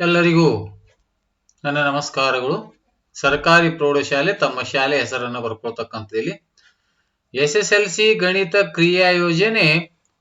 ಎಲ್ಲರಿಗೂ ನನ್ನ ನಮಸ್ಕಾರಗಳು. ಸರ್ಕಾರಿ ಪ್ರೌಢಶಾಲೆ ತಮ್ಮ ಶಾಲೆ ಹೆಸರನ್ನು ಬರ್ಕೊಳ್ತಕ್ಕಂಥದ್ದು ಎಸ್ ಎಸ್ ಎಲ್ ಸಿ ಗಣಿತ ಕ್ರಿಯಾ ಯೋಜನೆ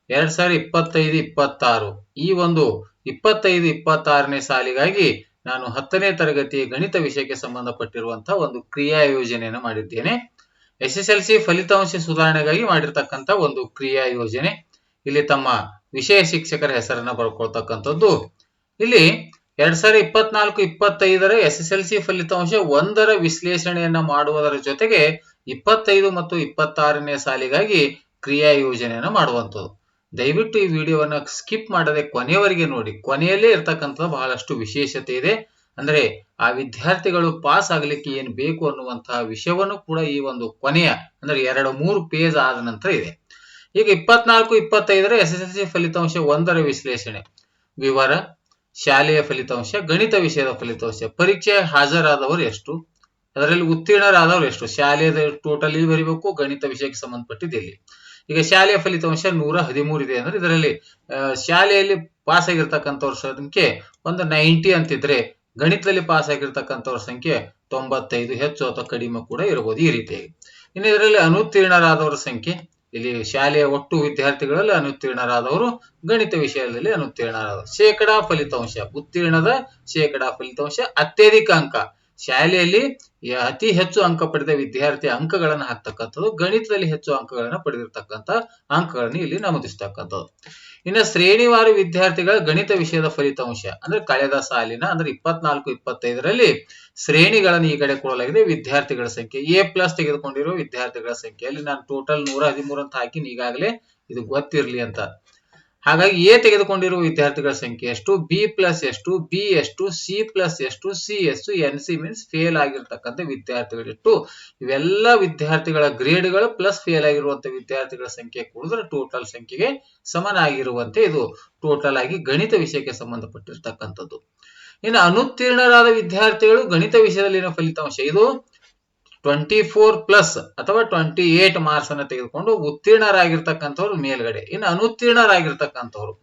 ಎರಡ್ ಸಾವಿರದ ಇಪ್ಪತ್ತೈದು, ಇಪ್ಪತ್ತಾರು. ಈ ಒಂದು ಇಪ್ಪತ್ತೈದು, ಇಪ್ಪತ್ತಾರನೇ ಸಾಲಿಗಾಗಿ ನಾನು ಹತ್ತನೇ ತರಗತಿಯ ಗಣಿತ ವಿಷಯಕ್ಕೆ ಸಂಬಂಧಪಟ್ಟಿರುವಂತಹ ಒಂದು ಕ್ರಿಯಾ ಯೋಜನೆಯನ್ನು ಮಾಡಿದ್ದೇನೆ. ಎಸ್ ಎಸ್ ಎಲ್ ಸಿ ಫಲಿತಾಂಶ ಸುಧಾರಣೆಗಾಗಿ ಮಾಡಿರ್ತಕ್ಕಂಥ ಒಂದು ಕ್ರಿಯಾ ಯೋಜನೆ. ಇಲ್ಲಿ ತಮ್ಮ ವಿಷಯ ಶಿಕ್ಷಕರ ಹೆಸರನ್ನ ಬರ್ಕೊಳ್ತಕ್ಕಂಥದ್ದು. ಇಲ್ಲಿ ಎರಡ್ ಸಾವಿರದ ಇಪ್ಪತ್ನಾಲ್ಕು, ಇಪ್ಪತ್ತೈದರ ಎಸ್ ಎಸ್ ಎಲ್ ಸಿ ಫಲಿತಾಂಶ ಒಂದರ ವಿಶ್ಲೇಷಣೆಯನ್ನ ಮಾಡುವುದರ ಜೊತೆಗೆ ಇಪ್ಪತ್ತೈದು ಮತ್ತು ಇಪ್ಪತ್ತಾರನೇ ಸಾಲಿಗಾಗಿ ಕ್ರಿಯಾ ಯೋಜನೆಯನ್ನ ಮಾಡುವಂಥದ್ದು. ದಯವಿಟ್ಟು ಈ ವಿಡಿಯೋವನ್ನ ಸ್ಕಿಪ್ ಮಾಡದೆ ಕೊನೆಯವರೆಗೆ ನೋಡಿ. ಕೊನೆಯಲ್ಲೇ ಇರ್ತಕ್ಕಂಥದ್ದು ಬಹಳಷ್ಟು ವಿಶೇಷತೆ ಇದೆ. ಅಂದ್ರೆ ಆ ವಿದ್ಯಾರ್ಥಿಗಳು ಪಾಸ್ ಆಗ್ಲಿಕ್ಕೆ ಏನ್ ಬೇಕು ಅನ್ನುವಂತಹ ವಿಷಯವನ್ನು ಕೂಡ ಈ ಒಂದು ಕೊನೆಯ, ಅಂದ್ರೆ ಎರಡು ಮೂರು ಪೇಜ್ ಆದ ನಂತರ ಇದೆ. ಈಗ ಇಪ್ಪತ್ನಾಲ್ಕು, ಇಪ್ಪತ್ತೈದರ ಎಸ್ ಎಸ್ ಎಲ್ ಸಿ ಫಲಿತಾಂಶ ಒಂದರ ವಿಶ್ಲೇಷಣೆ. ವಿವರ ಶಾಲೆಯ ಫಲಿತಾಂಶ, ಗಣಿತ ವಿಷಯದ ಫಲಿತಾಂಶ, ಪರೀಕ್ಷೆ ಹಾಜರಾದವರು ಎಷ್ಟು? ಅದರಲ್ಲಿ ಉತ್ತೀರ್ಣರಾದವರು ಎಷ್ಟು? ಶಾಲೆಯ ಟೋಟಲ್ ಇಲ್ಲಿ ಬರೀಬೇಕು, ಗಣಿತ ವಿಷಯಕ್ಕೆ ಸಂಬಂಧಪಟ್ಟಿದೆ ಇಲ್ಲಿ. ಈಗ ಶಾಲೆಯ ಫಲಿತಾಂಶ ನೂರ ಹದಿಮೂರು ಇದೆ ಅಂದ್ರೆ ಇದರಲ್ಲಿ ಶಾಲೆಯಲ್ಲಿ ಪಾಸ್ ಆಗಿರ್ತಕ್ಕಂಥವ್ರ ಸಂಖ್ಯೆ ಒಂದು ನೈಂಟಿ ಅಂತಿದ್ರೆ, ಗಣಿತದಲ್ಲಿ ಪಾಸ್ ಆಗಿರ್ತಕ್ಕಂಥವ್ರ ಸಂಖ್ಯೆ ತೊಂಬತ್ತೈದು ಹೆಚ್ಚು ಅಥವಾ ಕಡಿಮೆ ಕೂಡ ಇರಬಹುದು ಈ ರೀತಿಯಾಗಿ. ಇನ್ನು ಇದರಲ್ಲಿ ಅನುತ್ತೀರ್ಣರಾದವರ ಸಂಖ್ಯೆ ಇಲ್ಲಿ ಶಾಲೆಯ ಒಟ್ಟು ವಿದ್ಯಾರ್ಥಿಗಳಲ್ಲಿ ಅನುತ್ತೀರ್ಣರಾದವರು ಗಣಿತ ವಿಷಯದಲ್ಲಿ ಅನುತ್ತೀರ್ಣರಾದವರು. ಶೇಕಡಾ ಫಲಿತಾಂಶ. ಉತ್ತೀರ್ಣದ ಶೇಕಡಾ ಫಲಿತಾಂಶ ಅತ್ಯಧಿಕ ಅಂಕ ಶಾಲೆಯಲ್ಲಿ ಅತಿ ಹೆಚ್ಚು ಅಂಕ ಪಡೆದ ವಿದ್ಯಾರ್ಥಿ ಅಂಕಗಳನ್ನು ಹಾಕ್ತಕ್ಕಂಥದ್ದು, ಗಣಿತದಲ್ಲಿ ಹೆಚ್ಚು ಅಂಕಗಳನ್ನು ಪಡೆದಿರ್ತಕ್ಕಂಥ ಅಂಕಗಳನ್ನು ಇಲ್ಲಿ ನಮೂದಿಸ್ತಕ್ಕಂಥದ್ದು. ಇನ್ನು ಶ್ರೇಣಿವಾರು ವಿದ್ಯಾರ್ಥಿಗಳ ಗಣಿತ ವಿಷಯದ ಫಲಿತಾಂಶ, ಅಂದ್ರೆ ಕಳೆದ ಸಾಲಿನ, ಅಂದ್ರೆ ಇಪ್ಪತ್ನಾಲ್ಕು, ಇಪ್ಪತ್ತೈದರಲ್ಲಿ ಶ್ರೇಣಿಗಳನ್ನು ಈ ಕಡೆ ಕೊಡಲಾಗಿದೆ ವಿದ್ಯಾರ್ಥಿಗಳ ಸಂಖ್ಯೆ. ಎ ಪ್ಲಸ್ ತೆಗೆದುಕೊಂಡಿರುವ ವಿದ್ಯಾರ್ಥಿಗಳ ಸಂಖ್ಯೆ. ಅಲ್ಲಿ ನಾನು ಟೋಟಲ್ ನೂರ ಹದಿಮೂರು ಅಂತ ಹಾಕಿನಿ, ಈಗಾಗಲೇ ಇದು ಗೊತ್ತಿರ್ಲಿ ಅಂತ. ಹಾಗಾಗಿ ಎ ತೆಗೆದುಕೊಂಡಿರುವ ವಿದ್ಯಾರ್ಥಿಗಳ ಸಂಖ್ಯೆ ಎಷ್ಟು? ಬಿ ಪ್ಲಸ್ ಎಷ್ಟು? ಬಿ ಎಷ್ಟು? ಸಿ ಪ್ಲಸ್ ಎಷ್ಟು? ಸಿ ಎಷ್ಟು? ಎನ್ ಸಿ ಮೀನ್ಸ್ ಫೇಲ್ ಆಗಿರ್ತಕ್ಕಂಥ ವಿದ್ಯಾರ್ಥಿಗಳಿಟ್ಟು ಇವೆಲ್ಲ ವಿದ್ಯಾರ್ಥಿಗಳ ಗ್ರೇಡ್ಗಳು ಪ್ಲಸ್ ಫೇಲ್ ಆಗಿರುವಂತ ವಿದ್ಯಾರ್ಥಿಗಳ ಸಂಖ್ಯೆ ಕೂಡಿದ್ರೆ ಟೋಟಲ್ ಸಂಖ್ಯೆಗೆ ಸಮನಾಗಿರುವಂತೆ ಇದು ಟೋಟಲ್ ಆಗಿ ಗಣಿತ ವಿಷಯಕ್ಕೆ ಸಂಬಂಧಪಟ್ಟಿರ್ತಕ್ಕಂಥದ್ದು. ಇನ್ನು ಅನುತ್ತೀರ್ಣರಾದ ವಿದ್ಯಾರ್ಥಿಗಳು ಗಣಿತ ವಿಷಯದಲ್ಲಿನ ಫಲಿತಾಂಶ ಇದು ಟ್ವೆಂಟಿ ಫೋರ್ ಪ್ಲಸ್ ಅಥವಾ ಟ್ವೆಂಟಿ ಏಟ್ ಮಾರ್ಕ್ಸ್ ಅನ್ನ ತೆಗೆದುಕೊಂಡು ಉತ್ತೀರ್ಣರಾಗಿರ್ತಕ್ಕಂಥವ್ರು ಮೇಲ್ಗಡೆ. ಇನ್ನು ಅನುತ್ತೀರ್ಣರಾಗಿರ್ತಕ್ಕಂಥವ್ರು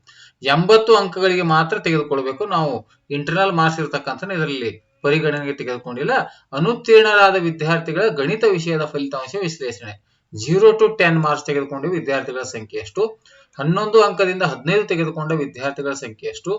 ಎಂಬತ್ತು ಅಂಕಗಳಿಗೆ ಮಾತ್ರ ತೆಗೆದುಕೊಳ್ಬೇಕು. ನಾವು ಇಂಟರ್ನಲ್ ಮಾರ್ಕ್ಸ್ ಇರ್ತಕ್ಕಂಥ ಇದರಲ್ಲಿ ಪರಿಗಣನೆಗೆ ತೆಗೆದುಕೊಂಡಿಲ್ಲ. ಅನುತ್ತೀರ್ಣರಾದ ವಿದ್ಯಾರ್ಥಿಗಳ ಗಣಿತ ವಿಷಯದ ಫಲಿತಾಂಶ ವಿಶ್ಲೇಷಣೆ. ಜೀರೋ ಟು ಟೆನ್ ಮಾರ್ಕ್ಸ್ ತೆಗೆದುಕೊಂಡ ವಿದ್ಯಾರ್ಥಿಗಳ ಸಂಖ್ಯೆ ಎಷ್ಟು? ಹನ್ನೊಂದು ಅಂಕದಿಂದ ಹದಿನೈದು ತೆಗೆದುಕೊಂಡ ವಿದ್ಯಾರ್ಥಿಗಳ ಸಂಖ್ಯೆ ಎಷ್ಟು?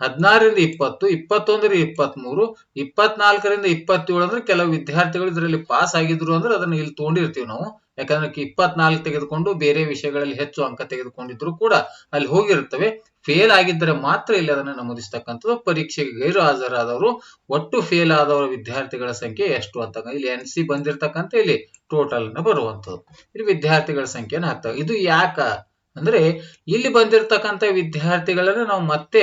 ಹದಿನಾರರಿಂದ ಇಪ್ಪತ್ತು, ಇಪ್ಪತ್ತೊಂದರಿಂದ ಇಪ್ಪತ್ಮೂರು, ಇಪ್ಪತ್ನಾಲ್ಕರಿಂದ ಇಪ್ಪತ್ತೇಳು ಅಂದ್ರೆ ಕೆಲವು ವಿದ್ಯಾರ್ಥಿಗಳು ಇದರಲ್ಲಿ ಪಾಸ್ ಆಗಿದ್ರು ಅಂದ್ರೆ ಅದನ್ನ ಇಲ್ಲಿ ತಗೊಂಡಿರ್ತೀವಿ ನಾವು. ಯಾಕಂದ್ರೆ ಇಪ್ಪತ್ನಾಲ್ಕು ತೆಗೆದುಕೊಂಡು ಬೇರೆ ವಿಷಯಗಳಲ್ಲಿ ಹೆಚ್ಚು ಅಂಕ ತೆಗೆದುಕೊಂಡಿದ್ರು ಕೂಡ ಅಲ್ಲಿ ಹೋಗಿರ್ತವೆ. ಫೇಲ್ ಆಗಿದ್ದರೆ ಮಾತ್ರ ಇಲ್ಲಿ ಅದನ್ನ ನಮೂದಿಸ್ತಕ್ಕಂಥದ್ದು. ಪರೀಕ್ಷೆಗೆ ಗೈರು ಹಾಜರಾದವರು ಒಟ್ಟು ಫೇಲ್ ಆದವರ ವಿದ್ಯಾರ್ಥಿಗಳ ಸಂಖ್ಯೆ ಎಷ್ಟು ಅಂತ ಇಲ್ಲಿ ಎನ್ ಸಿ ಬಂದಿರತಕ್ಕಂತ ಇಲ್ಲಿ ಟೋಟಲ್ನ ಬರುವಂತದ್ದು ಇಲ್ಲಿ ವಿದ್ಯಾರ್ಥಿಗಳ ಸಂಖ್ಯೆನ ಹಾಕ್ತಾರೆ ಇದು ಯಾಕ? ಅಂದ್ರೆ ಇಲ್ಲಿ ಬಂದಿರತಕ್ಕಂತ ವಿದ್ಯಾರ್ಥಿಗಳನ್ನ ನಾವು ಮತ್ತೆ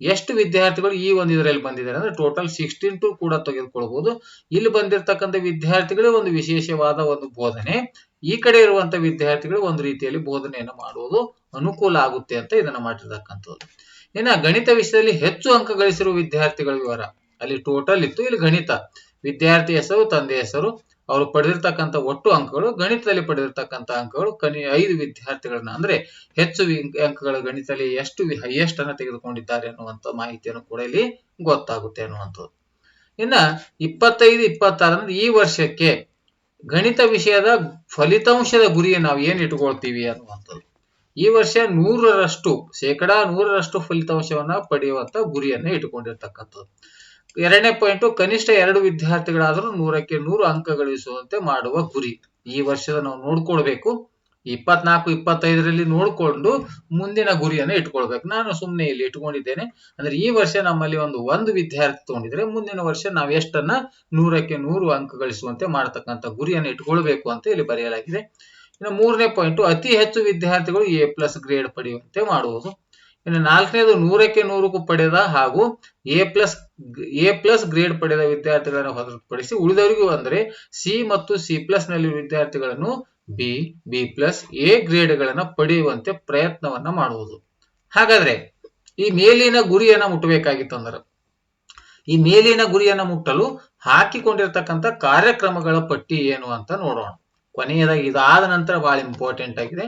ಎಷ್ಟು ವಿದ್ಯಾರ್ಥಿಗಳು ಈ ಒಂದು ಇದರಲ್ಲಿ ಬಂದಿದ್ದಾರೆ ಅಂದ್ರೆ ಟೋಟಲ್ ಸಿಕ್ಸ್ಟೀನ್ ಟು ಕೂಡ ತೆಗೆದುಕೊಳ್ಬಹುದು ಇಲ್ಲಿ ಬಂದಿರತಕ್ಕಂಥ ವಿದ್ಯಾರ್ಥಿಗಳೇ ಒಂದು ವಿಶೇಷವಾದ ಒಂದು ಬೋಧನೆ. ಈ ಕಡೆ ಇರುವಂತ ವಿದ್ಯಾರ್ಥಿಗಳು ಒಂದು ರೀತಿಯಲ್ಲಿ ಬೋಧನೆಯನ್ನು ಮಾಡುವುದು ಅನುಕೂಲ ಆಗುತ್ತೆ ಅಂತ ಇದನ್ನ ಮಾಡಿರ್ತಕ್ಕಂಥದ್ದು. ಇನ್ನ ಗಣಿತ ವಿಷಯದಲ್ಲಿ ಹೆಚ್ಚು ಅಂಕ ಗಳಿಸಿರುವ ವಿದ್ಯಾರ್ಥಿಗಳ ವಿವರ. ಅಲ್ಲಿ ಟೋಟಲ್ ಇತ್ತು, ಇಲ್ಲಿ ಗಣಿತ. ವಿದ್ಯಾರ್ಥಿ ಹೆಸರು, ತಂದೆ ಹೆಸರು ಅವರು ಪಡೆದಿರ್ತಕ್ಕಂಥ ಒಟ್ಟು ಅಂಕಗಳು, ಗಣಿತದಲ್ಲಿ ಪಡೆದಿರ್ತಕ್ಕಂಥ ಅಂಕಗಳು ಕನಿ ಐದು ವಿದ್ಯಾರ್ಥಿಗಳನ್ನ ಅಂದ್ರೆ ಹೆಚ್ಚು ಅಂಕಗಳ ಗಣಿತದಲ್ಲಿ ಎಷ್ಟು ಹೈಯೆಸ್ಟ್ ಅನ್ನ ತೆಗೆದುಕೊಂಡಿದ್ದಾರೆ ಅನ್ನುವಂತ ಮಾಹಿತಿಯನ್ನು ಕೂಡ ಇಲ್ಲಿ ಗೊತ್ತಾಗುತ್ತೆ ಅನ್ನುವಂಥದ್ದು. ಇನ್ನ ಇಪ್ಪತ್ತೈದು ಇಪ್ಪತ್ತಾರು ಅಂದ್ರೆ ಈ ವರ್ಷಕ್ಕೆ ಗಣಿತ ವಿಷಯದ ಫಲಿತಾಂಶದ ಗುರಿಯನ್ನು ನಾವು ಏನ್ ಇಟ್ಕೊಳ್ತೀವಿ ಅನ್ನುವಂಥದ್ದು. ಈ ವರ್ಷ ನೂರರಷ್ಟು, ಶೇಕಡಾ ನೂರರಷ್ಟು ಫಲಿತಾಂಶವನ್ನ ಪಡೆಯುವಂತ ಗುರಿಯನ್ನ ಇಟ್ಟುಕೊಂಡಿರ್ತಕ್ಕಂಥದ್ದು ಎರಡನೇ ಪಾಯಿಂಟ್ ಕನಿಷ್ಠ ಎರಡು ವಿದ್ಯಾರ್ಥಿಗಳಾದರೂ ನೂರಕ್ಕೆ ನೂರು ಅಂಕ ಗಳಿಸುವಂತೆ ಮಾಡುವ ಗುರಿ. ಈ ವರ್ಷದ ನಾವು ನೋಡ್ಕೊಳ್ಬೇಕು. ಇಪ್ಪತ್ನಾಲ್ಕು, ಇಪ್ಪತ್ತೈದರಲ್ಲಿ ನೋಡ್ಕೊಂಡು ಮುಂದಿನ ಗುರಿಯನ್ನ ಇಟ್ಕೊಳ್ಬೇಕು. ನಾನು ಸುಮ್ಮನೆ ಇಲ್ಲಿ ಇಟ್ಕೊಂಡಿದ್ದೇನೆ. ಅಂದ್ರೆ ಈ ವರ್ಷ ನಮ್ಮಲ್ಲಿ ಒಂದು ಒಂದು ವಿದ್ಯಾರ್ಥಿ ತಗೊಂಡಿದ್ರೆ ಮುಂದಿನ ವರ್ಷ ನಾವು ಎಷ್ಟನ್ನ ನೂರಕ್ಕೆ ನೂರು ಅಂಕ ಗಳಿಸುವಂತೆ ಮಾಡತಕ್ಕಂಥ ಗುರಿಯನ್ನು ಇಟ್ಕೊಳ್ಬೇಕು ಅಂತ ಇಲ್ಲಿ ಬರೆಯಲಾಗಿದೆ. ಇನ್ನು ಮೂರನೇ ಪಾಯಿಂಟ್ ಅತಿ ಹೆಚ್ಚು ವಿದ್ಯಾರ್ಥಿಗಳು ಎ ಪ್ಲಸ್ ಗ್ರೇಡ್ ಪಡೆಯುವಂತೆ ಮಾಡುವುದು. ಇನ್ನು ನಾಲ್ಕನೇದು ನೂರಕ್ಕೆ ನೂರಕ್ಕೂ ಪಡೆದ ಹಾಗೂ A plus A plus grade ಪಡೆದ ವಿದ್ಯಾರ್ಥಿಗಳನ್ನು ಹೊರತುಪಡಿಸಿ ಉಳಿದವರಿಗೂ ಅಂದರೆ ಸಿ ಮತ್ತು ಸಿ ಪ್ಲಸ್ನಲ್ಲಿ ವಿದ್ಯಾರ್ಥಿಗಳನ್ನು ಬಿ ಬಿ ಪ್ಲಸ್ ಎ ಗ್ರೇಡ್ಗಳನ್ನು ಪಡೆಯುವಂತೆ ಪ್ರಯತ್ನವನ್ನ ಮಾಡುವುದು. ಹಾಗಾದ್ರೆ ಈ ಮೇಲಿನ ಗುರಿಯನ್ನ ಮುಟ್ಟಬೇಕಾಗಿತ್ತು ಅಂದ್ರೆ ಈ ಮೇಲಿನ ಗುರಿಯನ್ನ ಮುಟ್ಟಲು ಹಾಕಿಕೊಂಡಿರ್ತಕ್ಕಂಥ ಕಾರ್ಯಕ್ರಮಗಳ ಪಟ್ಟಿ ಏನು ಅಂತ ನೋಡೋಣ. ಕೊನೆಯದಾಗಿ ಇದಾದ ನಂತರ ಬಹಳ ಇಂಪಾರ್ಟೆಂಟ್ ಆಗಿದೆ.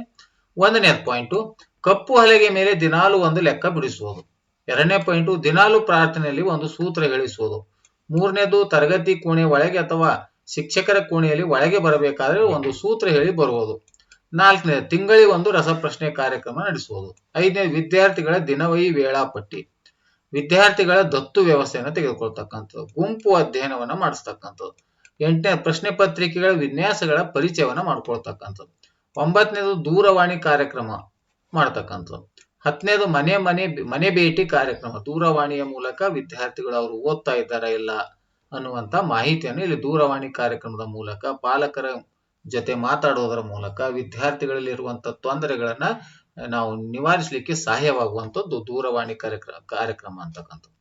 ಒಂದನೇ ಪಾಯಿಂಟ್ ಕಪ್ಪು ಹಲಗೆ ಮೇಲೆ ದಿನಾಲು ಒಂದು ಲೆಕ್ಕ ಬಿಡಿಸುವುದು. ಎರಡನೇ ಪಾಯಿಂಟು ದಿನಾಲು ಪ್ರಾರ್ಥನೆಯಲ್ಲಿ ಒಂದು ಸೂತ್ರ ಹೇಳಿಸುವುದು. ಮೂರನೇದು, ತರಗತಿ ಕೋಣೆ ಒಳಗೆ ಅಥವಾ ಶಿಕ್ಷಕರ ಕೋಣೆಯಲ್ಲಿ ಒಳಗೆ ಬರಬೇಕಾದ್ರೆ ಒಂದು ಸೂತ್ರ ಹೇಳಿ ಬರುವುದು. ನಾಲ್ಕನೇ, ತಿಂಗಳಿಗೆ ಒಂದು ರಸಪ್ರಶ್ನೆ ಕಾರ್ಯಕ್ರಮ ನಡೆಸುವುದು. ಐದನೇ, ವಿದ್ಯಾರ್ಥಿಗಳ ದಿನವೈ ವೇಳಾಪಟ್ಟಿ. ವಿದ್ಯಾರ್ಥಿಗಳ ದತ್ತು ವ್ಯವಸ್ಥೆಯನ್ನು ತೆಗೆದುಕೊಳ್ತಕ್ಕಂಥದ್ದು. ಗುಂಪು ಅಧ್ಯಯನವನ್ನ ಮಾಡಿಸ್ತಕ್ಕಂಥದ್ದು. ಎಂಟನೇ, ಪ್ರಶ್ನೆ ಪತ್ರಿಕೆಗಳ ವಿನ್ಯಾಸಗಳ ಪರಿಚಯವನ್ನ ಮಾಡ್ಕೊಳ್ತಕ್ಕಂಥದ್ದು. ಒಂಬತ್ತನೇದು, ದೂರವಾಣಿ ಕಾರ್ಯಕ್ರಮ. ಮಾಡ್ತಕ್ಕಂಥದ್ದು. ಹತ್ತನೇದು ಮನೆ ಮನೆ ಮನೆ ಭೇಟಿ ಕಾರ್ಯಕ್ರಮ. ದೂರವಾಣಿಯ ಮೂಲಕ ವಿದ್ಯಾರ್ಥಿಗಳು ಅವರು ಓದ್ತಾ ಇದ್ದಾರಾ ಇಲ್ಲ ಅನ್ನುವಂತ ಮಾಹಿತಿಯನ್ನು ಇಲ್ಲಿ ದೂರವಾಣಿ ಕಾರ್ಯಕ್ರಮದ ಮೂಲಕ, ಪಾಲಕರ ಜೊತೆ ಮಾತಾಡೋದರ ಮೂಲಕ ವಿದ್ಯಾರ್ಥಿಗಳಲ್ಲಿ ಇರುವಂತ ತೊಂದರೆಗಳನ್ನ ನಾವು ನಿವಾರಿಸಲಿಕ್ಕೆ ಸಹಾಯವಾಗುವಂತದ್ದು ದೂರವಾಣಿ ಕಾರ್ಯಕ್ರಮ ಕಾರ್ಯಕ್ರಮ ಅಂತಕ್ಕಂಥದ್ದು.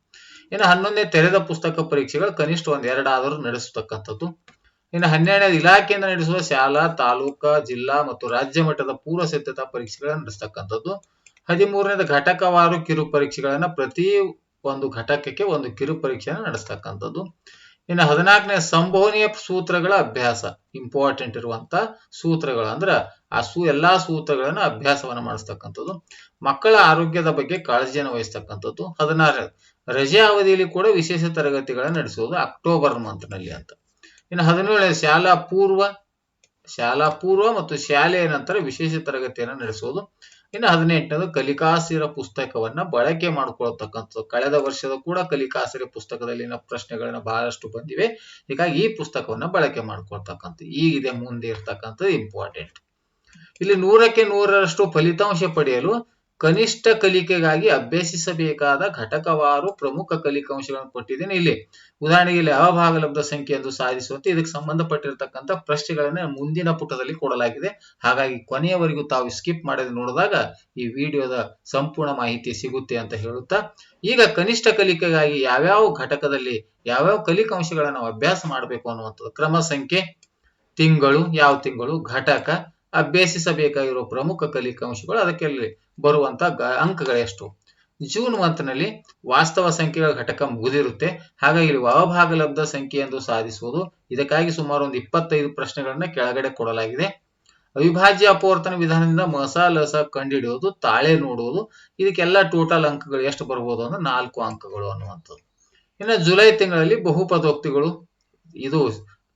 ಇನ್ನು ಹನ್ನೊಂದನೇ ತೆರೆದ ಪುಸ್ತಕ ಪರೀಕ್ಷೆಗಳು ಕನಿಷ್ಠ ಒಂದ್ ಎರಡಾದರೂ ನಡೆಸತಕ್ಕಂಥದ್ದು. ಇನ್ನು ಹನ್ನೆರಡನೇ ಇಲಾಖೆಯಿಂದ ನಡೆಸುವ ಶಾಲಾ, ತಾಲೂಕಾ, ಜಿಲ್ಲಾ ಮತ್ತು ರಾಜ್ಯ ಮಟ್ಟದ ಪೂರ್ವ ಸಿದ್ಧತಾ ಪರೀಕ್ಷೆಗಳನ್ನು ನಡೆಸ್ತಕ್ಕಂಥದ್ದು. ಹದಿಮೂರನೇದು ಘಟಕವಾರು ಕಿರು ಪರೀಕ್ಷೆಗಳನ್ನ ಪ್ರತಿ ಒಂದು ಘಟಕಕ್ಕೆ ಒಂದು ಕಿರು ಪರೀಕ್ಷೆಯನ್ನು ನಡೆಸ್ತಕ್ಕಂಥದ್ದು. ಇನ್ನು ಹದಿನಾಲ್ಕನೇ ಸಂಭವನೀಯ ಸೂತ್ರಗಳ ಅಭ್ಯಾಸ ಇಂಪಾರ್ಟೆಂಟ್ ಇರುವಂತ ಸೂತ್ರಗಳು ಅಂದ್ರ ಆ ಸೂ, ಎಲ್ಲಾ ಸೂತ್ರಗಳನ್ನ ಅಭ್ಯಾಸವನ್ನ ಮಾಡಿಸ್ತಕ್ಕಂಥದ್ದು. ಮಕ್ಕಳ ಆರೋಗ್ಯದ ಬಗ್ಗೆ ಕಾಳಜಿಯನ್ನು ವಹಿಸ್ತಕ್ಕಂಥದ್ದು. ಹದಿನಾರನೇ ರಜೆ ಅವಧಿಯಲ್ಲಿ ಕೂಡ ವಿಶೇಷ ತರಗತಿಗಳನ್ನು ನಡೆಸುವುದು ಅಕ್ಟೋಬರ್ ಮಂತ್ನಲ್ಲಿ ಅಂತ. ಇನ್ನು ಹದಿನೇಳನೇ ಶಾಲಾ ಪೂರ್ವ ಶಾಲಾ ಪೂರ್ವ ಮತ್ತು ಶಾಲೆಯ ನಂತರ ವಿಶೇಷ ತರಗತಿಯನ್ನು ನಡೆಸುವುದು. ಇನ್ನು ಹದಿನೆಂಟನೇದು ಕಲಿಕಾಸಿರ ಪುಸ್ತಕವನ್ನ ಬಳಕೆ ಮಾಡಿಕೊಳ್ತಕ್ಕಂಥದ್ದು. ಕಳೆದ ವರ್ಷದ ಕೂಡ ಕಲಿಕಾಸಿರ ಪುಸ್ತಕದಲ್ಲಿನ ಪ್ರಶ್ನೆಗಳನ್ನ ಬಹಳಷ್ಟು ಬಂದಿವೆ. ಹೀಗಾಗಿ ಈ ಪುಸ್ತಕವನ್ನ ಬಳಕೆ ಮಾಡ್ಕೊಳ್ತಕ್ಕಂಥದ್ದು. ಈಗಿದೆ ಮುಂದೆ ಇರ್ತಕ್ಕಂಥದ್ದು ಇಂಪಾರ್ಟೆಂಟ್ ಇಲ್ಲಿ ನೂರಕ್ಕೆ ನೂರರಷ್ಟು ಫಲಿತಾಂಶ ಪಡೆಯಲು ಕನಿಷ್ಠ ಕಲಿಕೆಗಾಗಿ ಅಭ್ಯಸಿಸಬೇಕಾದ ಘಟಕವಾರು ಪ್ರಮುಖ ಕಲಿಕಾಂಶಗಳನ್ನು ಕೊಟ್ಟಿದ್ದೇನೆ ಇಲ್ಲಿ. ಉದಾಹರಣೆಗೆ ಇಲ್ಲಿ ಅಭಾಗಲಬ್ಧ ಸಂಖ್ಯೆ ಎಂದು ಸಾಧಿಸುವಂತೆ ಇದಕ್ಕೆ ಸಂಬಂಧಪಟ್ಟಿರತಕ್ಕಂಥ ಪ್ರಶ್ನೆಗಳನ್ನ ಮುಂದಿನ ಪುಟದಲ್ಲಿ ಕೊಡಲಾಗಿದೆ. ಹಾಗಾಗಿ ಕೊನೆಯವರೆಗೂ ತಾವು ಸ್ಕಿಪ್ ಮಾಡದೆ ನೋಡಿದಾಗ ಈ ವಿಡಿಯೋದ ಸಂಪೂರ್ಣ ಮಾಹಿತಿ ಸಿಗುತ್ತೆ ಅಂತ ಹೇಳುತ್ತಾ, ಈಗ ಕನಿಷ್ಠ ಕಲಿಕೆಗಾಗಿ ಯಾವ್ಯಾವ ಘಟಕದಲ್ಲಿ ಯಾವ್ಯಾವ ಕಲಿಕಾಂಶಗಳನ್ನ ಅಭ್ಯಾಸ ಮಾಡಬೇಕು ಅನ್ನುವಂಥದ್ದು ಕ್ರಮ ಸಂಖ್ಯೆ, ತಿಂಗಳು, ಯಾವ ತಿಂಗಳು, ಘಟಕ, ಅಭ್ಯಸಿಸಬೇಕಾಗಿರುವ ಪ್ರಮುಖ ಕಲಿಕಾಂಶಗಳು ಅದಕ್ಕೆ ಬರುವಂತ ಅಂಕಗಳೆಷ್ಟು ಜೂನ್ ಮಂತ್ನಲ್ಲಿ ವಾಸ್ತವ ಸಂಖ್ಯೆಗಳ ಘಟಕ ಮುಗಿದಿರುತ್ತೆ. ಹಾಗಾಗಿ ಇಲ್ಲಿ ಅವಭಾಗಲಬ್ಧ ಸಂಖ್ಯೆ ಎಂದು ಸಾಧಿಸುವುದು. ಇದಕ್ಕಾಗಿ ಸುಮಾರು ಒಂದು ಇಪ್ಪತ್ತೈದು ಪ್ರಶ್ನೆಗಳನ್ನ ಕೆಳಗಡೆ ಕೊಡಲಾಗಿದೆ. ಅವಿಭಾಜ್ಯ ಅಪವರ್ತನ ವಿಧಾನದಿಂದ ಮಸ, ಲಸ ಕಂಡುಹಿಡಿಯುವುದು ತಾಳೆ ನೋಡುವುದು. ಇದಕ್ಕೆಲ್ಲ ಟೋಟಲ್ ಅಂಕಗಳು ಎಷ್ಟು ಬರ್ಬೋದು ಅಂದ್ರೆ ನಾಲ್ಕು ಅಂಕಗಳು ಅನ್ನುವಂಥದ್ದು. ಇನ್ನು ಜುಲೈ ತಿಂಗಳಲ್ಲಿ ಬಹುಪದೋಕ್ತಿಗಳು. ಇದು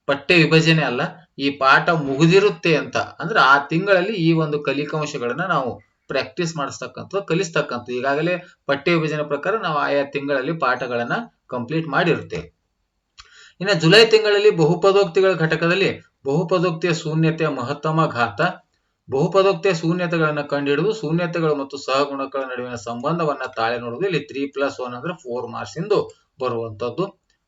ಪಠ್ಯ ವಿಭಜನೆ ಅಲ್ಲ. ಈ ಪಾಠ ಮುಗಿದಿರುತ್ತೆ ಅಂತ. ಅಂದ್ರೆ ಆ ತಿಂಗಳಲ್ಲಿ ಈ ಒಂದು ಕಲಿಕಾಂಶಗಳನ್ನ ನಾವು ಪ್ರಾಕ್ಟೀಸ್ ಮಾಡಿಸ್ತಕ್ಕಂಥ ಕಲಿಸ್ತಕ್ಕಂಥದ್ದು. ಈಗಾಗಲೇ ಪಠ್ಯ ವಿಭಜನೆ ಪ್ರಕಾರ ನಾವು ಆಯಾ ತಿಂಗಳಲ್ಲಿ ಪಾಠಗಳನ್ನ ಕಂಪ್ಲೀಟ್ ಮಾಡಿರುತ್ತೇವೆ. ಇನ್ನು ಜುಲೈ ತಿಂಗಳಲ್ಲಿ ಬಹುಪದೋಕ್ತಿಗಳ ಘಟಕದಲ್ಲಿ ಬಹುಪದೋಕ್ತಿಯ ಶೂನ್ಯತೆಯ ಮಹತ್ತಮ ಘಾತ. ಬಹುಪದೋಕ್ತಿಯ ಶೂನ್ಯತೆಗಳನ್ನು ಕಂಡುಹಿಡಿದು ಶೂನ್ಯತೆಗಳು ಮತ್ತು ಸಹಗುಣಗಳ ನಡುವಿನ ಸಂಬಂಧವನ್ನ ತಾಳೆ ನೋಡುವುದು ಇಲ್ಲಿ ತ್ರೀ ಪ್ಲಸ್ ಒನ್ ಅಂದ್ರೆ ಫೋರ್ ಮಾರ್ಕ್ಸ್ ಇಂದು ಬರುವಂತದ್ದು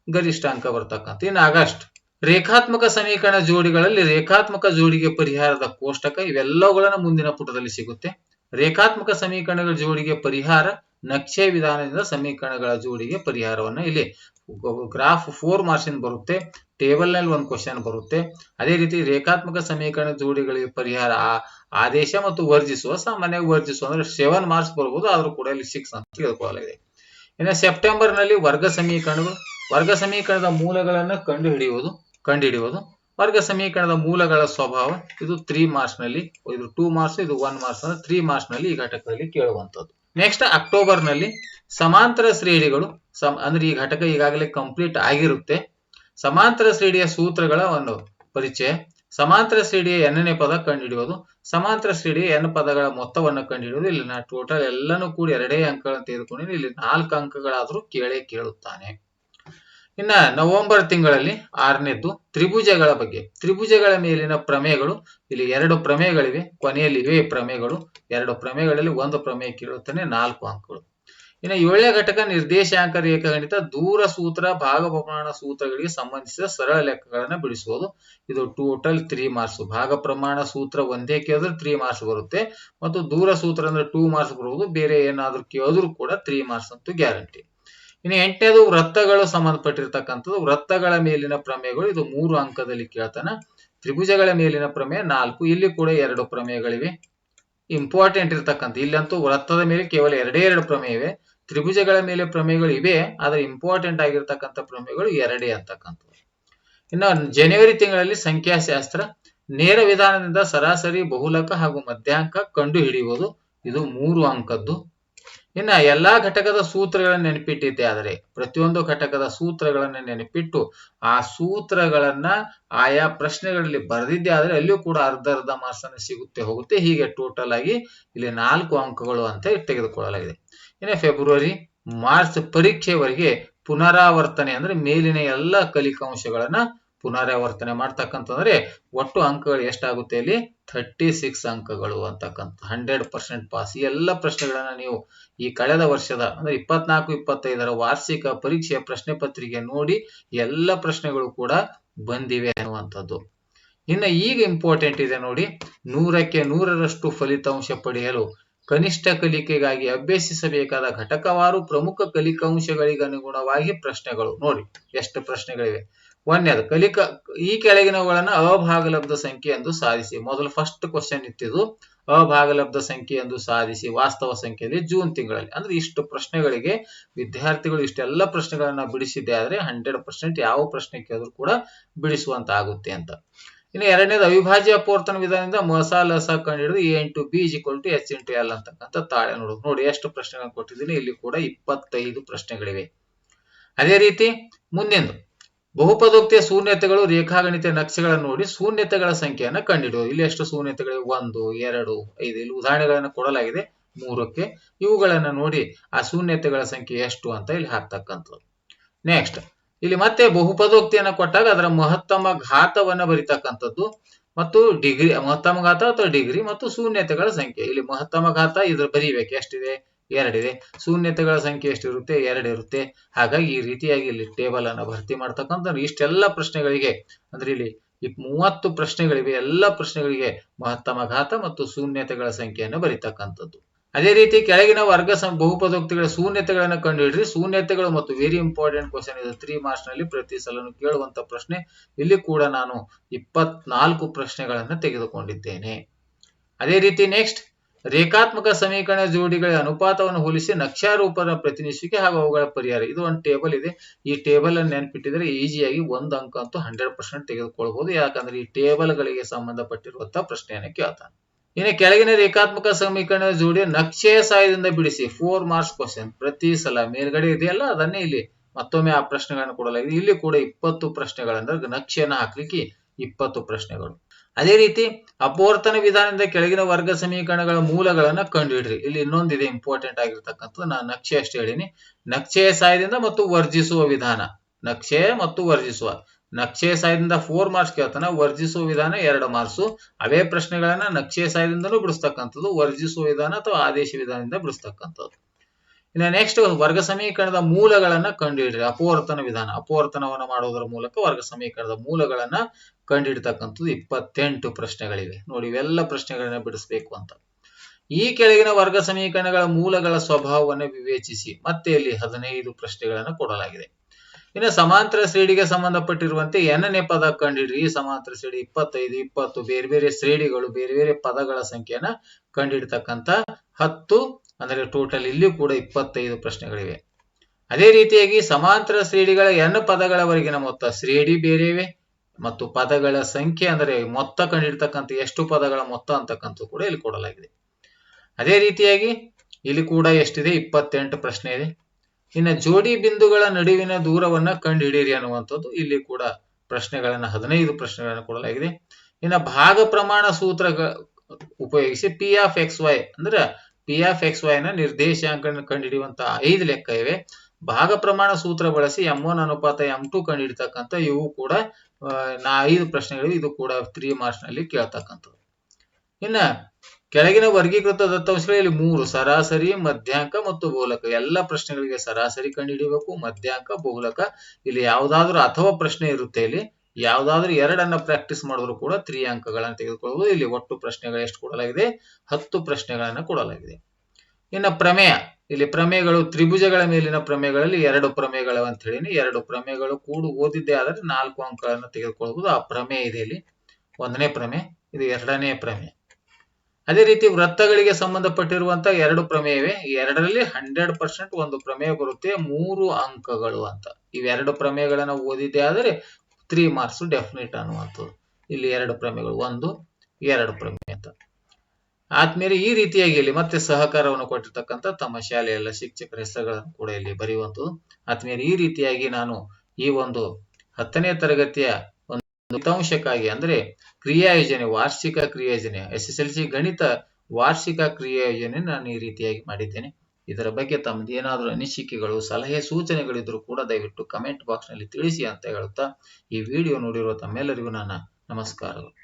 ಗರಿಷ್ಠ ಅಂಕ ಬರ್ತಕ್ಕಂಥ. ಇನ್ನು ಆಗಸ್ಟ್. ರೇಖಾತ್ಮಕ ಸಮೀಕರಣ ಜೋಡಿಗಳಲ್ಲಿ ರೇಖಾತ್ಮಕ ಜೋಡಿಗೆ ಪರಿಹಾರದ ಕೋಷ್ಟಕ ಇವೆಲ್ಲವುಗಳನ್ನ ಮುಂದಿನ ಪುಟದಲ್ಲಿ ಸಿಗುತ್ತೆ. ರೇಖಾತ್ಮಕ ಸಮೀಕರಣಗಳ ಜೋಡಿಗೆ ಪರಿಹಾರ, ನಕ್ಷೆ ವಿಧಾನದಿಂದ ಸಮೀಕರಣಗಳ ಜೋಡಿಗೆ ಪರಿಹಾರವನ್ನ ಇಲ್ಲಿ ಗ್ರಾಫ್ ಫೋರ್ ಮಾರ್ಕ್ಸ್ ಬರುತ್ತೆ ಟೇಬಲ್ನಲ್ಲಿ ಒಂದು ಕ್ವಶನ್ ಬರುತ್ತೆ. ಅದೇ ರೀತಿ ರೇಖಾತ್ಮಕ ಸಮೀಕರಣ ಜೋಡಿಗಳಿಗೆ ಪರಿಹಾರ ಆದೇಶ ಮತ್ತು ವರ್ಜಿಸುವ, ಸಾಮಾನ್ಯವಾಗಿ ವರ್ಜಿಸುವ ಅಂದ್ರೆ ಸೆವೆನ್ ಮಾರ್ಕ್ಸ್ ಬರಬಹುದು ಆದ್ರೂ ಕೂಡ ಇಲ್ಲಿ ಸಿಕ್ಸ್ ಅಂತ ತಿಳ್ಕೊಳ್ಳಲಾಗಿದೆ. ಇನ್ನು ಸೆಪ್ಟೆಂಬರ್ನಲ್ಲಿ ವರ್ಗ ಸಮೀಕರಣಗಳು, ವರ್ಗ ಸಮೀಕರಣದ ಮೂಲಗಳನ್ನ ಕಂಡುಹಿಡಿಯುವುದು ಕಂಡುಹಿಡಿಯುವುದು. ವರ್ಗ ಸಮೀಕರಣದ ಮೂಲಗಳ ಸ್ವಭಾವ ಇದು ತ್ರೀ ಮಾರ್ಕ್ಸ್ನಲ್ಲಿ, ಇದು ಟೂ ಮಾರ್ಕ್ಸ್ ಇದು ಒನ್ ಮಾರ್ಕ್ಸ್ ಅಂದ್ರೆ ತ್ರೀ ಮಾರ್ಕ್ಸ್ನಲ್ಲಿ ಈ ಘಟಕದಲ್ಲಿ ಕೇಳುವಂತದ್ದು ನೆಕ್ಸ್ಟ್ ಅಕ್ಟೋಬರ್ನಲ್ಲಿ ಸಮಾಂತರ ಶ್ರೇಣಿಗಳು ಅಂದ್ರೆ ಈ ಘಟಕ ಈಗಾಗಲೇ ಕಂಪ್ಲೀಟ್ ಆಗಿರುತ್ತೆ. ಸಮಾಂತರ ಶ್ರೇಣಿಯ ಸೂತ್ರಗಳ ಒಂದು ಪರಿಚಯ. ಸಮಾಂತರ ಶ್ರೇಣಿಯ ಎನ್ನನೇ ಪದ ಕಂಡುಹಿಡಿಯೋದು. ಸಮಾಂತರ ಶ್ರೇಣಿಯ ಎನ್ ಪದಗಳ ಮೊತ್ತವನ್ನು ಕಂಡುಹಿಡಿಯೋದು. ಇಲ್ಲಿ ನಾ ಟೋಟಲ್ ಎಲ್ಲನೂ ಕೂಡಿ ಎರಡೇ ಅಂಕಗಳನ್ನು ತೆಗೆದುಕೊಂಡಿದ್ದೀನಿ. ಇಲ್ಲಿ ನಾಲ್ಕು ಅಂಕಗಳಾದರೂ ಕೇಳೇ ಕೇಳುತ್ತಾನೆ. ಇನ್ನ ನವೆಂಬರ್ ತಿಂಗಳಲ್ಲಿ ಆರನೇದ್ದು ತ್ರಿಭುಜಗಳ ಬಗ್ಗೆ. ತ್ರಿಭುಜಗಳ ಮೇಲಿನ ಪ್ರಮೇಯಗಳು, ಇಲ್ಲಿ ಎರಡು ಪ್ರಮೇಯಗಳಿವೆ. ಕೊನೆಯಲ್ಲಿ ಇವೆ ಪ್ರಮೇಯಗಳು, ಎರಡು ಪ್ರಮೇಯಗಳಲ್ಲಿ ಒಂದು ಪ್ರಮೇಯ ಕೇಳುತ್ತಾನೆ ನಾಲ್ಕು ಅಂಕಗಳು. ಇನ್ನು ಏಳನೇ ಘಟಕ, ನಿರ್ದೇಶಾಂಕ ರೇಖಾಗಣಿತ ದೂರ ಸೂತ್ರ, ಭಾಗ ಪ್ರಮಾಣ ಸೂತ್ರಗಳಿಗೆ ಸಂಬಂಧಿಸಿದ ಸರಳ ಲೆಕ್ಕಗಳನ್ನ ಬಿಡಿಸುವುದು. ಇದು ಟೋಟಲ್ ತ್ರೀ ಮಾರ್ಕ್ಸ್ ಭಾಗ ಪ್ರಮಾಣ ಸೂತ್ರ ಒಂದೇ ಕೇಳಿದ್ರೆ ತ್ರೀ ಮಾರ್ಕ್ಸ್ ಬರುತ್ತೆ. ಮತ್ತು ದೂರ ಸೂತ್ರ ಅಂದ್ರೆ ಟೂ ಮಾರ್ಕ್ಸ್ ಬರುವುದು. ಬೇರೆ ಏನಾದ್ರೂ ಕೇಳಿದ್ರು ಕೂಡ ತ್ರೀ ಮಾರ್ಕ್ಸ್ ಅಂತೂ ಗ್ಯಾರಂಟಿ ಇನ್ನು ಎಂಟನೇದು ವೃತ್ತಗಳು ಸಂಬಂಧಪಟ್ಟಿರ್ತಕ್ಕಂಥದ್ದು. ವೃತ್ತಗಳ ಮೇಲಿನ ಪ್ರಮೇಯಗಳು ಇದು ಮೂರು ಅಂಕದಲ್ಲಿ ಕೇಳ್ತಾನೆ. ತ್ರಿಭುಜಗಳ ಮೇಲಿನ ಪ್ರಮೇಯ ನಾಲ್ಕು. ಇಲ್ಲಿ ಕೂಡ ಎರಡು ಪ್ರಮೇಯಗಳಿವೆ. ಇಂಪಾರ್ಟೆಂಟ್ ಇರ್ತಕ್ಕಂಥ ಇಲ್ಲಂತೂ ವೃತ್ತದ ಮೇಲೆ ಕೇವಲ ಎರಡೇ ಎರಡು ಪ್ರಮೇಯ ಇವೆ ತ್ರಿಭುಜಗಳ ಮೇಲೆ ಪ್ರಮೇಯಗಳು ಇವೆ, ಆದ್ರೆ ಇಂಪಾರ್ಟೆಂಟ್ ಆಗಿರ್ತಕ್ಕಂಥ ಪ್ರಮೇಯಗಳು ಎರಡೇ ಅಂತಕ್ಕಂಥದ್ದು. ಇನ್ನು ಜನವರಿ ತಿಂಗಳಲ್ಲಿ ಸಂಖ್ಯಾಶಾಸ್ತ್ರ. ನೇರ ವಿಧಾನದಿಂದ ಸರಾಸರಿ, ಬಹುಲಕ ಹಾಗೂ ಮಧ್ಯಾಂಕ ಕಂಡು ಹಿಡಿಯುವುದು ಇದು ಮೂರು ಅಂಕದ್ದು. ಇನ್ನ ಎಲ್ಲಾ ಘಟಕದ ಸೂತ್ರಗಳನ್ನ ನೆನಪಿಟ್ಟಿದ್ದೆ ಆದರೆ, ಪ್ರತಿಯೊಂದು ಘಟಕದ ಸೂತ್ರಗಳನ್ನ ನೆನಪಿಟ್ಟು ಆ ಸೂತ್ರಗಳನ್ನ ಆಯಾ ಪ್ರಶ್ನೆಗಳಲ್ಲಿ ಬರೆದಿದ್ದೆ ಆದರೆ ಅಲ್ಲಿಯೂ ಕೂಡ ಅರ್ಧ ಅರ್ಧ ಮಾರ್ಕ್ಸ್ ಅನ್ನು ಸಿಗುತ್ತೆ ಹೋಗುತ್ತೆ. ಹೀಗೆ ಟೋಟಲ್ ಆಗಿ ಇಲ್ಲಿ ನಾಲ್ಕು ಅಂಕಗಳು ಅಂತ ತೆಗೆದುಕೊಳ್ಳಲಾಗಿದೆ. ಇನ್ನು ಫೆಬ್ರವರಿ ಮಾರ್ಚ್ ಪರೀಕ್ಷೆವರೆಗೆ ಪುನರಾವರ್ತನೆ ಅಂದ್ರೆ ಮೇಲಿನ ಎಲ್ಲ ಕಲಿಕಾಂಶಗಳನ್ನ ಪುನರಾವರ್ತನೆ ಮಾಡ್ತಕ್ಕಂತಂದ್ರೆ ಒಟ್ಟು ಅಂಕಗಳು ಎಷ್ಟಾಗುತ್ತೆ ಇಲ್ಲಿ ಥರ್ಟಿ ಸಿಕ್ಸ್ ಅಂಕಗಳು ಅಂತಕ್ಕಂಥ ಹಂಡ್ರೆಡ್ ಪರ್ಸೆಂಟ್ ಪಾಸ್ ಈ ಎಲ್ಲ ಪ್ರಶ್ನೆಗಳನ್ನ ನೀವು ಈ ಕಳೆದ ವರ್ಷದ, ಅಂದ್ರೆ ಇಪ್ಪತ್ನಾಲ್ಕು, ಇಪ್ಪತ್ತೈದರ ವಾರ್ಷಿಕ ಪರೀಕ್ಷೆಯ ಪ್ರಶ್ನೆ ಪತ್ರಿಕೆ ನೋಡಿ ಎಲ್ಲ ಪ್ರಶ್ನೆಗಳು ಕೂಡ ಬಂದಿವೆ ಅನ್ನುವಂಥದ್ದು. ಇನ್ನು ಈಗ ಇಂಪಾರ್ಟೆಂಟ್ ಇದೆ ನೋಡಿ, ನೂರಕ್ಕೆ ನೂರರಷ್ಟು ಫಲಿತಾಂಶ ಪಡೆಯಲು ಕನಿಷ್ಠ ಕಲಿಕೆಗಾಗಿ ಅಭ್ಯಸಿಸಬೇಕಾದ ಘಟಕವಾರು ಪ್ರಮುಖ ಕಲಿಕಾಂಶಗಳಿಗನುಗುಣವಾಗಿ ಪ್ರಶ್ನೆಗಳು ನೋಡಿ, ಎಷ್ಟು ಪ್ರಶ್ನೆಗಳಿವೆ? ಒಂದನೇದು, ಕಲಿಕಾ, ಈ ಕೆಳಗಿನವುಗಳನ್ನ ಅಭಾಗಲಬ್ಧ ಸಂಖ್ಯೆ ಎಂದು ಸಾಧಿಸಿ. ಮೊದಲು ಫಸ್ಟ್ ಕ್ವಶನ್ ಇತ್ತಿದ್ದು ಅಭಾಗಲಬ್ಧ ಸಂಖ್ಯೆ ಎಂದು ಸಾಧಿಸಿ ವಾಸ್ತವ ಸಂಖ್ಯೆಯಲ್ಲಿ ಜೂನ್ ತಿಂಗಳಲ್ಲಿ. ಅಂದ್ರೆ ಇಷ್ಟು ಪ್ರಶ್ನೆಗಳಿಗೆ ವಿದ್ಯಾರ್ಥಿಗಳು ಇಷ್ಟೆಲ್ಲ ಪ್ರಶ್ನೆಗಳನ್ನ ಬಿಡಿಸಿದ್ದೆ ಆದ್ರೆ ಹಂಡ್ರೆಡ್ ಪರ್ಸೆಂಟ್ ಯಾವ ಪ್ರಶ್ನೆ ಕೇಳಿದ್ರು ಕೂಡ ಬಿಡಿಸುವಂತ ಆಗುತ್ತೆ ಅಂತ. ಇನ್ನು ಎರಡನೇದು, ಅವಿಭಾಜ್ಯ ಅಪವರ್ತನ ವಿಧಾನದಿಂದ ಮಸಾಲಸ ಕಂಡು A into B is equal to H into L ಅಂತಕ್ಕಂಥ ತಾಳೆ ನೋಡೋದು. ನೋಡಿ, ಎಷ್ಟು ಪ್ರಶ್ನೆಗಳನ್ನು ಕೊಟ್ಟಿದ್ದೀನಿ. ಇಲ್ಲಿ ಕೂಡ ಇಪ್ಪತ್ತೈದು ಪ್ರಶ್ನೆಗಳಿವೆ. ಅದೇ ರೀತಿ ಮುಂದಿನ ಬಹುಪದೋಕ್ತಿಯ ಶೂನ್ಯತೆಗಳು ರೇಖಾಗಣಿತ ನಕ್ಷೆಗಳನ್ನು ನೋಡಿ ಶೂನ್ಯತೆಗಳ ಸಂಖ್ಯೆಯನ್ನು ಕಂಡುಹಿಡಿಯುವುದು ಇಲ್ಲಿ ಎಷ್ಟು ಶೂನ್ಯತೆಗಳಿವೆ? ಒಂದು, ಎರಡು, ಐದು. ಇಲ್ಲಿ ಉದಾಹರಣೆಗಳನ್ನು ಕೊಡಲಾಗಿದೆ ಮೂರಕ್ಕೆ. ಇವುಗಳನ್ನು ನೋಡಿ ಆ ಶೂನ್ಯತೆಗಳ ಸಂಖ್ಯೆ ಎಷ್ಟು ಅಂತ ಇಲ್ಲಿ ಹಾಕ್ತಕ್ಕಂಥದ್ದು. ನೆಕ್ಸ್ಟ್ ಇಲ್ಲಿ ಮತ್ತೆ ಬಹುಪದೋಕ್ತಿಯನ್ನ ಕೊಟ್ಟಾಗ ಅದರ ಮಹತ್ತಮ ಘಾತವನ್ನ ಬರಿತಕ್ಕಂಥದ್ದು ಮತ್ತು ಡಿಗ್ರಿ, ಮಹತ್ತಮ ಘಾತ ಅಥವಾ ಡಿಗ್ರಿ ಮತ್ತು ಶೂನ್ಯತೆಗಳ ಸಂಖ್ಯೆ. ಇಲ್ಲಿ ಮಹತ್ತಮ ಘಾತ ಇದ್ರ ಬರೀಬೇಕು. ಎಷ್ಟಿದೆ? ಎರಡಿದೆ. ಶೂನ್ಯತೆಗಳ ಸಂಖ್ಯೆ ಎಷ್ಟಿರುತ್ತೆ? ಎರಡು ಇರುತ್ತೆ ಹಾಗಾಗಿ ಈ ರೀತಿಯಾಗಿ ಇಲ್ಲಿ ಟೇಬಲ್ ಅನ್ನು ಭರ್ತಿ ಮಾಡ್ತಕ್ಕಂಥ ಇಷ್ಟೆಲ್ಲ ಪ್ರಶ್ನೆಗಳಿಗೆ, ಅಂದ್ರೆ ಇಲ್ಲಿ ಈ ಮೂವತ್ತು ಪ್ರಶ್ನೆಗಳಿವೆ, ಎಲ್ಲ ಪ್ರಶ್ನೆಗಳಿಗೆ ಮಹತ್ತಮ ಘಾತ ಮತ್ತು ಶೂನ್ಯತೆಗಳ ಸಂಖ್ಯೆಯನ್ನು ಬರೀತಕ್ಕಂಥದ್ದು. ಅದೇ ರೀತಿ ಕೆಳಗಿನ ವರ್ಗ ಬಹುಪದೋಕ್ತಿಗಳ ಶೂನ್ಯತೆಗಳನ್ನು ಕಂಡುಹಿಡ್ರಿ. ಶೂನ್ಯತೆಗಳು ಮತ್ತು ವೆರಿ ಇಂಪಾರ್ಟೆಂಟ್ ಕ್ವಶನ್ ಇದು ತ್ರೀ ಮಾರ್ಕ್ಸ್ನಲ್ಲಿ ಪ್ರತಿ ಸಲನು ಕೇಳುವಂತ ಪ್ರಶ್ನೆ. ಇಲ್ಲಿ ಕೂಡ ನಾನು ಇಪ್ಪತ್ನಾಲ್ಕು ಪ್ರಶ್ನೆಗಳನ್ನು ತೆಗೆದುಕೊಂಡಿದ್ದೇನೆ. ಅದೇ ರೀತಿ ನೆಕ್ಸ್ಟ್ ರೇಖಾತ್ಮಕ ಸಮೀಕರಣ ಜೋಡಿಗಳ ಅನುಪಾತವನ್ನು ಹೋಲಿಸಿ ನಕ್ಷಾರೂಪದ ಪ್ರತಿನಿಧಿಸುವಿಕೆ ಹಾಗೂ ಅವುಗಳ ಪರಿಹಾರ. ಇದು ಒಂದು ಟೇಬಲ್ ಇದೆ. ಈ ಟೇಬಲ್ ಅನ್ನು ನೆನಪಿಟ್ಟಿದ್ರೆ ಈಸಿಯಾಗಿ ಒಂದು ಅಂಕ ಅಂತೂ ಹಂಡ್ರೆಡ್ ಪರ್ಸೆಂಟ್ ತೆಗೆದುಕೊಳ್ಬಹುದು ಯಾಕಂದ್ರೆ ಈ ಟೇಬಲ್ ಗಳಿಗೆ ಸಂಬಂಧಪಟ್ಟಿರುವಂತಹ ಪ್ರಶ್ನೆಯನ್ನು ಕೇಳ್ತಾನೆ. ಇನ್ನು ಕೆಳಗಿನ ರೇಖಾತ್ಮಕ ಸಮೀಕರಣ ಜೋಡಿ ನಕ್ಷೆಯ ಸಹಾಯದಿಂದ ಬಿಡಿಸಿ ಫೋರ್ ಮಾರ್ಕ್ಸ್ ಕ್ವಶನ್ ಪ್ರತಿ ಸಲ ಮೇಲ್ಗಡೆ ಇದೆಯಲ್ಲ, ಅದನ್ನೇ ಇಲ್ಲಿ ಮತ್ತೊಮ್ಮೆ ಆ ಪ್ರಶ್ನೆಗಳನ್ನು ಕೊಡಲಾಗಿದೆ. ಇಲ್ಲಿ ಕೂಡ ಇಪ್ಪತ್ತು ಪ್ರಶ್ನೆಗಳಂದ್ರೆ ನಕ್ಷೆಯನ್ನು ಹಾಕ್ಲಿಕ್ಕೆ ಇಪ್ಪತ್ತು ಪ್ರಶ್ನೆಗಳು. ಅದೇ ರೀತಿ ಅಪವರ್ತನ ವಿಧಾನದಿಂದ ಕೆಳಗಿನ ವರ್ಗ ಸಮೀಕರಣಗಳ ಮೂಲಗಳನ್ನ ಕಂಡುಹಿಡ್ರಿ. ಇಲ್ಲಿ ಇನ್ನೊಂದಿದೆ ಇಂಪಾರ್ಟೆಂಟ್ ಆಗಿರ್ತಕ್ಕಂಥದ್ದು. ನಾನು ನಕ್ಷೆ ಅಷ್ಟೇ ಹೇಳಿನಿ. ನಕ್ಷೆಯ ಸಹಾಯದಿಂದ ಮತ್ತು ವರ್ಜಿಸುವ ವಿಧಾನ. ನಕ್ಷೆ ಮತ್ತು ವರ್ಜಿಸುವ. ನಕ್ಷೆಯ ಸಹಾಯದಿಂದ ಫೋರ್ ಮಾರ್ಕ್ಸ್ ಕೇಳ್ತಾನ. ವರ್ಜಿಸುವ ವಿಧಾನ ಎರಡು ಮಾರ್ಕ್ಸ್ ಅವೇ ಪ್ರಶ್ನೆಗಳನ್ನ ನಕ್ಷೆಯ ಸಹಾಯದಿಂದಲೂ ಬಿಡಿಸ್ತಕ್ಕಂಥದ್ದು, ವರ್ಜಿಸುವ ವಿಧಾನ ಅಥವಾ ಆದೇಶ ವಿಧಾನದಿಂದ ಬಿಡಿಸ್ತಕ್ಕಂಥದ್ದು. ಇನ್ನು ನೆಕ್ಸ್ಟ್ ವರ್ಗ ಸಮೀಕರಣದ ಮೂಲಗಳನ್ನ ಕಂಡುಹಿಡಿರಿ. ಅಪವರ್ತನ ವಿಧಾನ. ಅಪವರ್ತನವನ್ನು ಮಾಡುವುದರ ಮೂಲಕ ವರ್ಗ ಸಮೀಕರಣದ ಮೂಲಗಳನ್ನ ಕಂಡುಹಿಡ್ತಕ್ಕಂಥದ್ದು ಇಪ್ಪತ್ತೆಂಟು ಪ್ರಶ್ನೆಗಳಿವೆ. ನೋಡಿ, ಇವೆಲ್ಲ ಪ್ರಶ್ನೆಗಳನ್ನ ಬಿಡಿಸ್ಬೇಕು ಅಂತ. ಈ ಕೆಳಗಿನ ವರ್ಗ ಸಮೀಕರಣಗಳ ಮೂಲಗಳ ಸ್ವಭಾವವನ್ನು ವಿವೇಚಿಸಿ ಮತ್ತೆ ಇಲ್ಲಿ ಹದಿನೈದು ಪ್ರಶ್ನೆಗಳನ್ನು ಕೊಡಲಾಗಿದೆ. ಇನ್ನು ಸಮಾಂತರ ಶ್ರೇಣಿಗೆ ಸಂಬಂಧಪಟ್ಟಿರುವಂತೆ ಎನ್ನನೇ ಪದ ಕಂಡಿಡ್ರಿ ಈ ಸಮಾಂತರ ಶ್ರೇಣಿ ಇಪ್ಪತ್ತೈದು, ಇಪ್ಪತ್ತು, ಬೇರೆ ಬೇರೆ ಶ್ರೇಣಿಗಳು, ಬೇರೆ ಬೇರೆ ಪದಗಳ ಸಂಖ್ಯೆಯನ್ನ ಕಂಡಿಡ್ತಕ್ಕಂತ ಹತ್ತು ಅಂದ್ರೆ ಟೋಟಲ್ ಇಲ್ಲಿಯೂ ಕೂಡ ಇಪ್ಪತ್ತೈದು ಪ್ರಶ್ನೆಗಳಿವೆ. ಅದೇ ರೀತಿಯಾಗಿ ಸಮಾಂತರ ಶ್ರೇಣಿಗಳ ಎನ್ ಪದಗಳವರೆಗಿನ ಮೊತ್ತ ಶ್ರೇಡಿ ಬೇರೆವೆ ಮತ್ತು ಪದಗಳ ಸಂಖ್ಯೆ ಅಂದರೆ ಮೊತ್ತ ಕಂಡಿರ್ತಕ್ಕಂಥ ಎಷ್ಟು ಪದಗಳ ಮೊತ್ತ ಅಂತಕ್ಕಂಥ ಕೂಡ ಇಲ್ಲಿ ಕೊಡಲಾಗಿದೆ. ಅದೇ ರೀತಿಯಾಗಿ ಇಲ್ಲಿ ಕೂಡ ಎಷ್ಟಿದೆ? ಇಪ್ಪತ್ತೆಂಟು ಪ್ರಶ್ನೆ ಇದೆ. ಇನ್ನು ಜೋಡಿ ಬಿಂದುಗಳ ನಡುವಿನ ದೂರವನ್ನ ಕಂಡುಹಿಡಿಯಿರಿ ಅನ್ನುವಂಥದ್ದು ಇಲ್ಲಿ ಕೂಡ ಪ್ರಶ್ನೆಗಳನ್ನ, ಹದಿನೈದು ಪ್ರಶ್ನೆಗಳನ್ನು ಕೊಡಲಾಗಿದೆ. ಇನ್ನು ಭಾಗ ಪ್ರಮಾಣ ಸೂತ್ರ ಉಪಯೋಗಿಸಿ ಪಿ ಆಫ್ ಎಕ್ಸ್ ವೈ ಅಂದ್ರೆ ಪಿ ಎಫ್ ಎಕ್ಸ್ ವೈ ನ ನಿರ್ದೇಶಾಂಕ ಕಂಡುಹಿಡಿಯುವಂತಹ ಐದು ಲೆಕ್ಕ ಇವೆ. ಭಾಗ ಪ್ರಮಾಣ ಸೂತ್ರ ಬಳಸಿ ಎಂ ಒನ್ ಅನುಪಾತ ಎಂ ಟು ಕಂಡುಹಿಡಿತಕ್ಕಂಥ ಇವು ಕೂಡ ನಾ ಐದು ಪ್ರಶ್ನೆಗಳು ಇದು ಕೂಡ ತ್ರೀ ಮಾರ್ಕ್ಸ್ನಲ್ಲಿ ಕೇಳ್ತಕ್ಕಂಥದ್ದು. ಇನ್ನ ಕೆಳಗಿನ ವರ್ಗೀಕೃತ ದತ್ತಾಂಶಗಳಲ್ಲಿ ಮೂರು, ಸರಾಸರಿ, ಮಧ್ಯಾಂಕ ಮತ್ತು ಬಹುಲಕ ಎಲ್ಲ ಪ್ರಶ್ನೆಗಳಿಗೆ ಸರಾಸರಿ ಕಂಡುಹಿಡಿಯಬೇಕು ಮಧ್ಯಾಂಕ ಬಹುಲಕ ಇಲ್ಲಿ ಯಾವುದಾದ್ರೂ ಅಥವಾ ಪ್ರಶ್ನೆ ಇರುತ್ತೆ ಇಲ್ಲಿ. ಯಾವ್ದಾದ್ರು ಎರಡನ್ನ ಪ್ರಾಕ್ಟೀಸ್ ಮಾಡಿದ್ರು ಕೂಡ ತ್ರೀ ಅಂಕಗಳನ್ನು ತೆಗೆದುಕೊಳ್ಳಬಹುದು ಇಲ್ಲಿ ಒಟ್ಟು ಪ್ರಶ್ನೆಗಳು ಎಷ್ಟು ಕೊಡಲಾಗಿದೆ? ಹತ್ತು ಪ್ರಶ್ನೆಗಳನ್ನ ಕೊಡಲಾಗಿದೆ. ಇನ್ನು ಪ್ರಮೇಯ. ಇಲ್ಲಿ ಪ್ರಮೇಯಗಳು, ತ್ರಿಭುಜಗಳ ಮೇಲಿನ ಪ್ರಮೇಯಗಳಲ್ಲಿ ಎರಡು ಪ್ರಮೇಯಗಳು ಅಂತ ಹೇಳಿ ಎರಡು ಪ್ರಮೇಯಗಳು ಕೂಡು ಓದಿದ್ದೇ ಆದರೆ ನಾಲ್ಕು ಅಂಕಗಳನ್ನು ತೆಗೆದುಕೊಳ್ಳಬಹುದು ಆ ಪ್ರಮೇಯ ಇದೆ ಇಲ್ಲಿ. ಒಂದನೇ ಪ್ರಮೇಯ. ಇದು ಎರಡನೇ ಪ್ರಮೇಯ. ಅದೇ ರೀತಿ ವೃತ್ತಗಳಿಗೆ ಸಂಬಂಧಪಟ್ಟಿರುವಂತಹ ಎರಡು ಪ್ರಮೇಯವೇ. ಎರಡರಲ್ಲಿ ಹಂಡ್ರೆಡ್ ಪರ್ಸೆಂಟ್ ಒಂದು ಪ್ರಮೇಯ ಬರುತ್ತೆ. ಮೂರು ಅಂಕಗಳು ಅಂತ. ಇವೆರಡು ಪ್ರಮೇಯಗಳನ್ನ ಓದಿದ್ದೇ ಆದರೆ ತ್ರೀ ಮಾರ್ಕ್ಸ್ ಡೆಫಿನೆಟ್ ಅನ್ನುವಂಥದ್ದು. ಇಲ್ಲಿ ಎರಡು ಪ್ರಮೇಯಗಳು, ಒಂದು, ಎರಡು ಪ್ರಮೇಯ ಅಂತ. ಆದ್ಮೇಲೆ ಈ ರೀತಿಯಾಗಿ ಇಲ್ಲಿ ಮತ್ತೆ ಸಹಕಾರವನ್ನು ಕೊಟ್ಟಿರ್ತಕ್ಕಂಥ ತಮ್ಮ ಶಾಲೆಯ ಎಲ್ಲ ಶಿಕ್ಷಕರ ಹೆಸರುಗಳನ್ನು ಕೂಡ ಇಲ್ಲಿ ಬರೆಯುವಂಥದ್ದು. ಆದ್ಮೇಲೆ ಈ ರೀತಿಯಾಗಿ ನಾನು ಈ ಒಂದು ಹತ್ತನೇ ತರಗತಿಯ ಒಂದು ಫಲಿತಾಂಶಕ್ಕಾಗಿ ಅಂದ್ರೆ ಕ್ರಿಯಾ ಯೋಜನೆ ವಾರ್ಷಿಕ ಕ್ರಿಯಾ ಯೋಜನೆ ಎಸ್ ಎಸ್ ಎಲ್ ಸಿ ಗಣಿತ ವಾರ್ಷಿಕ ಕ್ರಿಯಾ ಯೋಜನೆ ನಾನು ಈ ರೀತಿಯಾಗಿ ಮಾಡಿದ್ದೇನೆ. ಇದರ ಬಗ್ಗೆ ತಮ್ಮದೇನಾದರೂ ಅನಿಸಿಕೆಗಳು, ಸಲಹೆ, ಸೂಚನೆಗಳಿದ್ರೂ ಕೂಡ ದಯವಿಟ್ಟು ಕಮೆಂಟ್ ಬಾಕ್ಸ್ನಲ್ಲಿ ತಿಳಿಸಿ ಅಂತ ಹೇಳುತ್ತಾ ಈ ವಿಡಿಯೋ ನೋಡಿರುವ ತಮ್ಮೆಲ್ಲರಿಗೂ ನನ್ನ ನಮಸ್ಕಾರಗಳು.